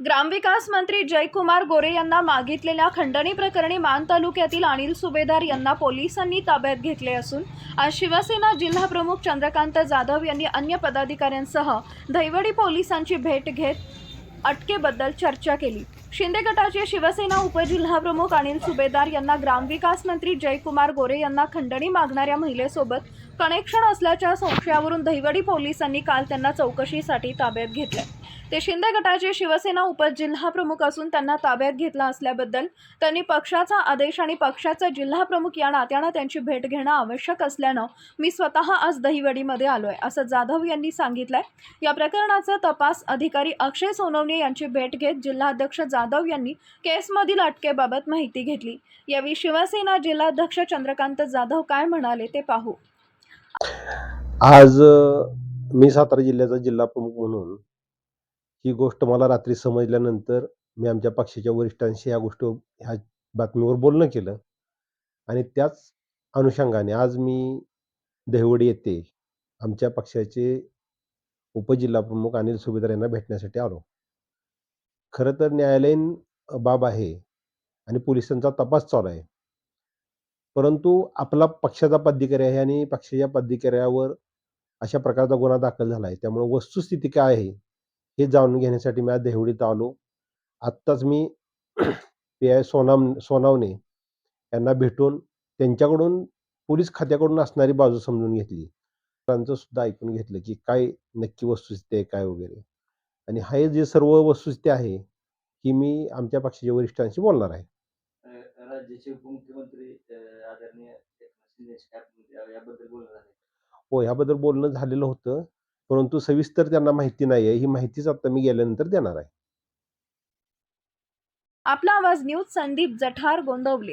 ग्रामविकास मंत्री जयकुमार गोरे यांना मागितलेल्या खंडणी प्रकरणी मान तालुक्यातील अनिल सुभेदार यांना पोलिसांनी ताब्यात घेतले असून आज शिवसेना जिल्हाप्रमुख चंद्रकांत जाधव यांनी अन्य पदाधिकाऱ्यांसह दैवडी पोलिसांची भेट घेत अटकेबद्दल चर्चा केली. शिंदे गटाचे शिवसेना उपजिल्हाप्रमुख अनिल सुभेदार यांना ग्रामविकास मंत्री जयकुमार गोरे यांना खंडणी मागणाऱ्या महिलेसोबत कनेक्शन असल्याच्या संशयावरून दहिवडी पोलिसांनी काल त्यांना चौकशीसाठी ताब्यात घेतल्या ते शिंदे गटाचे शिवसेना उपजिल्हा प्रमुख असून त्यांना ताब्यात घेतला असल्याबद्दल त्यांनी पक्षाचा आदेश आणि पक्षाचा जिल्हा प्रमुख या नात्यानं त्यांची भेट घेणं आवश्यक असल्यानं मी स्वतः आज दहिवडीमध्ये आलोय असं जाधव यांनी सांगितलंय. या प्रकरणाचा तपास अधिकारी अक्षय सोनवणे यांची भेट घेत जिल्हाध्यक्ष जाधव यांनी केसमधील अटकेबाबत माहिती घेतली. यावेळी शिवसेना जिल्हाध्यक्ष चंद्रकांत जाधव काय म्हणाले ते पाहू. आज मी सातारा जिल्ह्याचा जिल्हा प्रमुख म्हणून ही गोष्ट मला रात्री समजल्यानंतर मी आमच्या पक्षाच्या वरिष्ठांशी ह्या गोष्टी ह्या बातमीवर बोलणं केलं. आणि त्याच अनुषंगाने आज मी दहिवडी येथे आमच्या पक्षाचे उपजिल्हाप्रमुख अनिल सुभेदार यांना भेटण्यासाठी आलो. खरं तर न्यायालयीन बाब आहे आणि पोलिसांचा तपास चालू आहे. परंतु आपला पक्षाचा पदाधिकारी आहे आणि पक्षाच्या पदाधिकाऱ्यावर अशा प्रकारचा गुन्हा दाखल झाला आहे त्यामुळे वस्तुस्थिती काय आहे? हे जाणून घेण्यासाठी मी आज देवडीत आलो. आत्ताच मी पी आय सोनाम सोनावणे यांना भेटून त्यांच्याकडून पोलीस खात्याकडून असणारी बाजू समजून घेतली. त्यांचं सुद्धा ऐकून घेतलं की काय नक्की वस्तुस्थिती आहे काय वगैरे. आणि हे जे सर्व वस्तुस्थिती आहे ही मी आमच्या पक्षाच्या वरिष्ठांशी बोलणार आहे. राज्याचे उपमुख्यमंत्री आदरणीय हो ह्याबद्दल बोलणं झालेलं होतं. परंतु सविस्तर त्यांना माहिती नाही आहे ही माहितीच आता मी गेल्यानंतर देणार आहे. आपला आवाज न्यूज संदीप जठार गोंदवले.